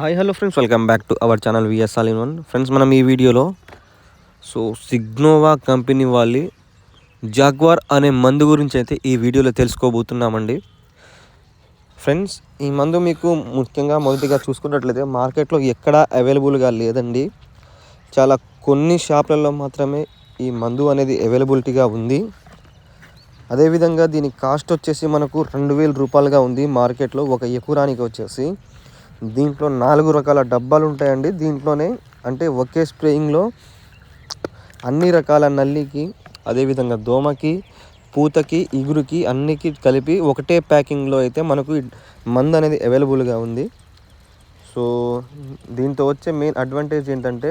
Hi hello friends welcome back to our channel VS all in one friends మనం ఈ వీడియోలో so సిగ్నోవా company వాళ్ళి Jaguar అనే మందు గురించి అయితే ఈ వీడియోలో తెలుసుకోబోతున్నామండి ఫ్రెండ్స్ ఈ మందు మీకు ముఖ్యంగా మొదటిగా చూసుకున్నట్లయితే మార్కెట్లో ఎక్కడా అవైలబుల్గా లేదండి. చాలా కొన్ని షాపులలో మాత్రమే ఈ మందు అనేది అవైలబిలిటీగా ఉంది. అదేవిధంగా దీని కాస్ట్ వచ్చేసి మనకు రెండు వేల రూపాయలుగా ఉంది మార్కెట్లో ఒక ఎకురానికి వచ్చేసి. దీంట్లో నాలుగు రకాల డబ్బాలు ఉంటాయండి. దీంట్లోనే అంటే ఒకే స్ప్రేయింగ్లో అన్ని రకాల నల్లికి అదేవిధంగా దోమకి పూతకి ఇగురుకి అన్నికి కలిపి ఒకటే ప్యాకింగ్లో అయితే మనకు మందు అనేది అవైలబుల్గా ఉంది. సో దీంతో వచ్చే మెయిన్ అడ్వాంటేజ్ ఏంటంటే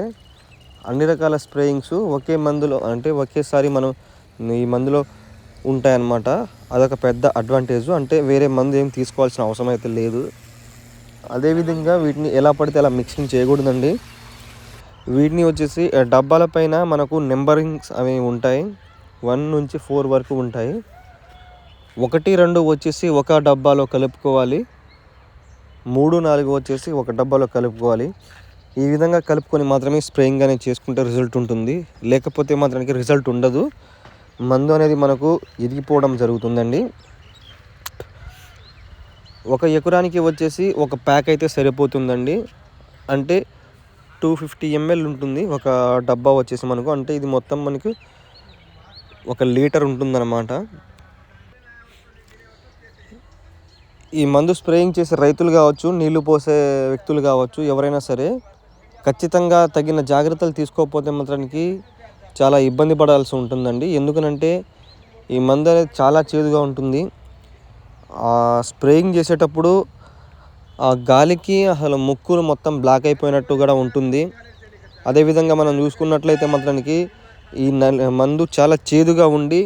అన్ని రకాల స్ప్రేయింగ్స్ ఒకే మందులో అంటే ఒకేసారి మనం ఈ మందులో ఉంటాయన్నమాట. అదొక పెద్ద అడ్వాంటేజ్. అంటే వేరే మందు ఏం తీసుకోవాల్సిన అవసరం అయితే లేదు. అదేవిధంగా వీటిని ఎలా పడితే అలా మిక్సింగ్ చేయకూడదండి. వీటిని వచ్చేసి డబ్బాల పైన మనకు నెంబరింగ్స్ అవి ఉంటాయి. వన్ నుంచి ఫోర్ వరకు ఉంటాయి. ఒకటి రెండు వచ్చేసి ఒక డబ్బాలో కలుపుకోవాలి. మూడు నాలుగు వచ్చేసి ఒక డబ్బాలో కలుపుకోవాలి. ఈ విధంగా కలుపుకొని మాత్రమే స్ప్రేయింగ్ అనేది చేసుకుంటే రిజల్ట్ ఉంటుంది. లేకపోతే మాత్రానికి రిజల్ట్ ఉండదు. మందు అనేది మనకు ఎదిగిపోవడం జరుగుతుందండి. ఒక ఎకరానికి వచ్చేసి ఒక ప్యాక్ అయితే సరిపోతుందండి. అంటే టూ ఫిఫ్టీ ఎంఎల్ ఉంటుంది. ఒక డబ్బా వచ్చేసి మనకు. అంటే ఇది మొత్తం మనకి ఒక లీటర్ ఉంటుందన్నమాట. ఈ మందు స్ప్రేయింగ్ చేసే రైతులు కావచ్చు నీళ్ళు పోసే వ్యక్తులు కావచ్చు ఎవరైనా సరే ఖచ్చితంగా తగిన జాగ్రత్తలు తీసుకోకపోతే మాత్రానికి చాలా ఇబ్బంది పడాల్సి ఉంటుందండి. ఎందుకనంటే ఈ మందు అనేది చాలా చేదుగా ఉంటుంది. స్ప్రేయింగ్ చేసేటప్పుడు ఆ గాలికి అసలు ముక్కులు మొత్తం బ్లాక్ అయిపోయినట్టు కూడా ఉంటుంది. అదేవిధంగా మనం చూసుకున్నట్లయితే మాత్రానికి ఈ మందు చాలా చేదుగా ఉండి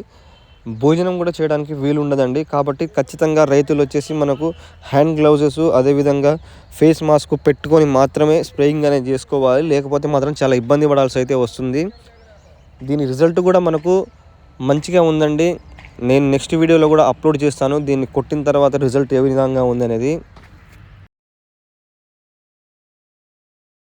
భోజనం కూడా చేయడానికి వీలు ఉండదండి. కాబట్టి ఖచ్చితంగా రైతులు వచ్చేసి మనకు హ్యాండ్ గ్లౌజెస్ అదేవిధంగా ఫేస్ మాస్క్ పెట్టుకొని మాత్రమే స్ప్రేయింగ్ అనేది చేసుకోవాలి. లేకపోతే మాత్రం చాలా ఇబ్బంది పడాల్సి అయితే వస్తుంది. దీని రిజల్ట్ కూడా మనకు మంచిగా ఉందండి. నేను నెక్స్ట్ వీడియోలో కూడా అప్లోడ్ చేస్తాను. దీన్ని కొట్టిన తర్వాత రిజల్ట్ ఏ విధంగా ఉందనేది